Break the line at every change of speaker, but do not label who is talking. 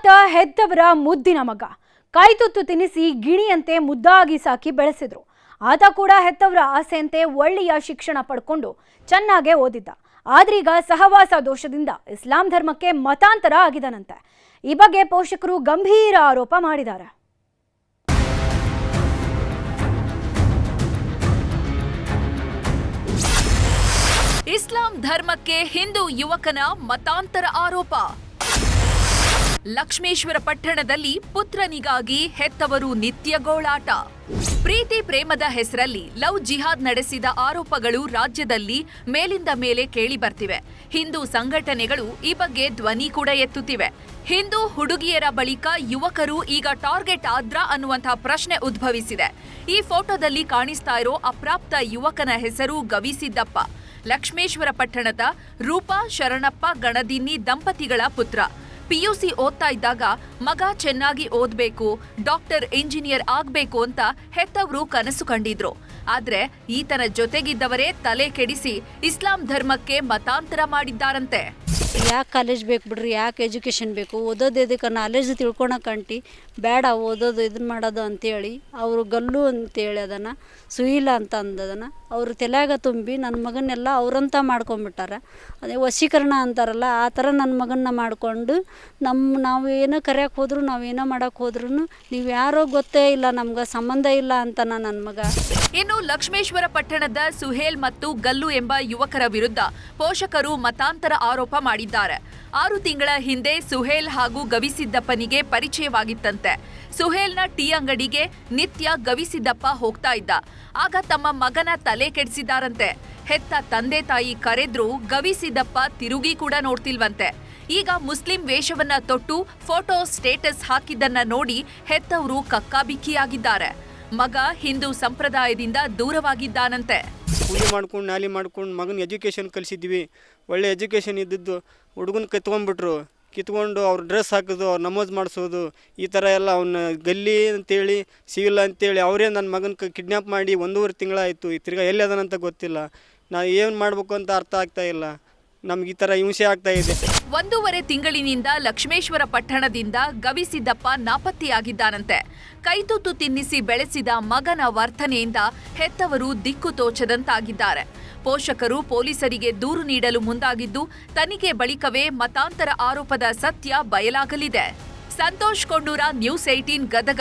ಆತ ಹೆತ್ತವರ ಮುದ್ದಿನ ಮಗ. ಕೈತುತ್ತು ತಿನ್ನಿಸಿ ಗಿಣಿಯಂತೆ ಮುದ್ದಾಗಿ ಸಾಕಿ ಬೆಳೆಸಿದ್ರು. ಆತ ಕೂಡ ಹೆತ್ತವರ ಆಸೆಯಂತೆ ಒಳ್ಳೆಯ ಶಿಕ್ಷಣ ಪಡ್ಕೊಂಡು ಚೆನ್ನಾಗೆ ಓದಿದ್ದ. ಆದ್ರೀಗ ಸಹವಾಸ ದೋಷದಿಂದ ಇಸ್ಲಾಂ ಧರ್ಮಕ್ಕೆ ಮತಾಂತರ ಆಗಿದನಂತೆ. ಈ ಬಗ್ಗೆ ಪೋಷಕರು ಗಂಭೀರ ಆರೋಪ ಮಾಡಿದ್ದಾರೆ.
ಇಸ್ಲಾಂ ಧರ್ಮಕ್ಕೆ ಹಿಂದೂ ಯುವಕನ ಮತಾಂತರ ಆರೋಪ. ಲಕ್ಷ್ಮೇಶ್ವರ ಪಟ್ಟಣದಲ್ಲಿ ಪುತ್ರನಿಗಾಗಿ ಹೆತ್ತವರು ನಿತ್ಯ ಗೋಳಾಟ. ಪ್ರೀತಿ ಪ್ರೇಮದ ಹೆಸರಲ್ಲಿ ಲವ್ ಜಿಹಾದ್ ನಡೆಸಿದ ಆರೋಪಗಳು ರಾಜ್ಯದಲ್ಲಿ ಮೇಲಿಂದ ಮೇಲೆ ಕೇಳಿ ಬರ್ತಿವೆ. ಹಿಂದೂ ಸಂಘಟನೆಗಳು ಈ ಬಗ್ಗೆ ಧ್ವನಿ ಕೂಡ ಎತ್ತುತ್ತಿವೆ. ಹಿಂದೂ ಹುಡುಗಿಯರ ಬಳಿಕ ಯುವಕರು ಈಗ ಟಾರ್ಗೆಟ್ ಆದ್ರಾ ಅನ್ನುವಂತಹ ಪ್ರಶ್ನೆ ಉದ್ಭವಿಸಿದೆ. ಈ ಫೋಟೋದಲ್ಲಿ ಕಾಣಿಸ್ತಾ ಇರೋ ಅಪ್ರಾಪ್ತ ಯುವಕನ ಹೆಸರು ಗವಿಸಿದ್ದಪ್ಪ. ಲಕ್ಷ್ಮೇಶ್ವರ ಪಟ್ಟಣದ ರೂಪಾ ಶರಣಪ್ಪ ಗಣದಿನ್ನಿ ದಂಪತಿಗಳ ಪುತ್ರ. ಪಿಯುಸಿ ಓದ್ತಾ ಇದ್ದಾಗ ಮಗ ಚೆನ್ನಾಗಿ ಓದ್ಬೇಕು, ಡಾಕ್ಟರ್, ಇಂಜಿನಿಯರ್ ಆಗ್ಬೇಕು ಅಂತ ಹೆತ್ತವರು ಕನಸು ಕಂಡಿದ್ರು. ಆದ್ರೆ ಈತನ ಜೊತೆಗಿದ್ದವರೇ ತಲೆ ಕೆಡಿಸಿ ಇಸ್ಲಾಂ ಧರ್ಮಕ್ಕೆ ಮತಾಂತರ ಮಾಡಿದ್ದಾರಂತೆ.
ಯಾಕೆ ಕಾಲೇಜ್ ಬೇಕು ಬಿಡ್ರಿ, ಯಾಕೆ ಎಜುಕೇಷನ್ ಬೇಕು? ಓದೋದು ಎದಕ್ಕೆ ನಾಲೆಜ್ ತಿಳ್ಕೊಳಕಂಟಿ ಬೇಡ ಓದೋದು ಇದನ್ನ ಮಾಡೋದು ಅಂತೇಳಿ ಅವರು ಗಲ್ಲು ಅಂತೇಳಿ ಅದನ್ನು, ಸುಯಿಲ ಅಂತ ಅಂದದನ್ನು ಅವರು ತಲೆಯಾಗ ತುಂಬಿ ನನ್ನ ಮಗನ್ನೆಲ್ಲ ಅವರಂತ ಮಾಡ್ಕೊಂಬಿಟ್ಟಾರ. ಅದೇ ವಶೀಕರಣ ಅಂತಾರಲ್ಲ, ಆ ಥರ ನನ್ನ ಮಗನ್ನ ಮಾಡಿಕೊಂಡು ನಮ್ಮ ನಾವು ಏನೋ ಕರೆಯೋಕೆ ಹೋದ್ರು ನಾವೇನೋ ಮಾಡೋಕ್ಕೆ ಹೋದ್ರೂ ನೀವು ಯಾರೋ ಗೊತ್ತೇ ಇಲ್ಲ, ನಮ್ಗೆ ಸಂಬಂಧ ಇಲ್ಲ ಅಂತ ನನ್ನ ಮಗ.
ಇನ್ನು ಲಕ್ಷ್ಮೇಶ್ವರ ಪಟ್ಟಣದ ಸುಹೇಲ್ ಮತ್ತು ಗಲ್ಲು ಎಂಬ ಯುವಕರ ವಿರುದ್ಧ ಪೋಷಕರು ಮತಾಂತರ ಆರೋಪ ಮಾಡಿದ್ದಾರೆ. ಆರು ತಿಂಗಳ ಹಿಂದೆ ಸುಹೇಲ್ ಹಾಗೂ ಗವಿಸಿದ್ದಪ್ಪನಿಗೆ ಪರಿಚಯವಾಗಿತ್ತಂತೆ. ಸುಹೇಲ್ನ ಟೀ ಅಂಗಡಿಗೆ ನಿತ್ಯ ಗವಿಸಿದ್ದಪ್ಪ ಹೋಗ್ತಾ ಇದ್ದ. ಆಗ ತಮ್ಮ ಮಗನ ತಲೆ ಕೆಡಿಸಿದ್ದಾರಂತೆ ಹೆತ್ತ ತಂದೆ ತಾಯಿ ಕರೆದ್ರು ಗವಿಸಿದ್ದಪ್ಪ ತಿರುಗಿ ಕೂಡ ನೋಡ್ತಿಲ್ವಂತೆ. ಈಗ ಮುಸ್ಲಿಂ ವೇಷವನ್ನ ತೊಟ್ಟು ಫೋಟೋ ಸ್ಟೇಟಸ್ ಹಾಕಿದ್ದನ್ನ ನೋಡಿ ಹೆತ್ತವರು ಕಕ್ಕಾಬಿಕ್ಕಿಯಾಗಿದ್ದಾರೆ. ಮಗ ಹಿಂದೂ ಸಂಪ್ರದಾಯದಿಂದ ದೂರವಾಗಿದ್ದಾನಂತೆ.
ಪೂಜೆ ಮಾಡ್ಕೊಂಡು ನಾಲಿ ಮಾಡ್ಕೊಂಡು ಮಗನ ಎಜುಕೇಷನ್ ಕಲಿಸಿದ್ವಿ. ಒಳ್ಳೆ ಎಜುಕೇಷನ್ ಇದ್ದಿದ್ದು ಹುಡುಗನ ಕಿತ್ಕೊಂಡ್ಬಿಟ್ರು ಕಿತ್ಕೊಂಡು ಅವ್ರ ಡ್ರೆಸ್ ಹಾಕೋದು, ಅವ್ರು ನಮಾಜ್ ಮಾಡಿಸೋದು, ಈ ಥರ ಎಲ್ಲ ಅವನ್ನ ಗಲ್ಲಿ ಅಂತೇಳಿ, ಸಿವಿಲ್ ಅಂತೇಳಿ ಅವರೇ ನನ್ನ ಮಗನ ಕಿಡ್ನ್ಯಾಪ್ ಮಾಡಿ ಒಂದೂವರೆ ತಿಂಗಳಾಯಿತು. ತಿರ್ಗಾ ಎಲ್ಲಿ ಅದಾನಂತ ಗೊತ್ತಿಲ್ಲ. ನಾ ಏನು ಮಾಡಬೇಕು ಅಂತ ಅರ್ಥ ಆಗ್ತಾ ಇಲ್ಲ. ನಮ್ಗೆ ಈ ಥರ ಹಿಂಸೆ ಆಗ್ತಾ ಇದೆ.
ಒಂದೂವರೆ ತಿಂಗಳಿನಿಂದ ಲಕ್ಷ್ಮೇಶ್ವರ ಪಟ್ಟಣದಿಂದ ಗವಿಸಿದ್ದಪ್ಪ ನಾಪತ್ತೆಯಾಗಿದ್ದಾನಂತೆ. ಕೈತುತ್ತು ತಿನ್ನಿಸಿ ಬೆಳೆಸಿದ ಮಗನ ವರ್ತನೆಯಿಂದ ಹೆತ್ತವರು ದಿಕ್ಕು ತೋಚದಂತಾಗಿದ್ದಾರೆ. ಪೋಷಕರು ಪೊಲೀಸರಿಗೆ ದೂರು ನೀಡಲು ಮುಂದಾಗಿದ್ದು, ತನಿಖೆ ಬಳಿಕವೇ ಮತಾಂತರ ಆರೋಪದ ಸತ್ಯ ಬಯಲಾಗಲಿದೆ. Santosh Kondura news eighteen Gadag.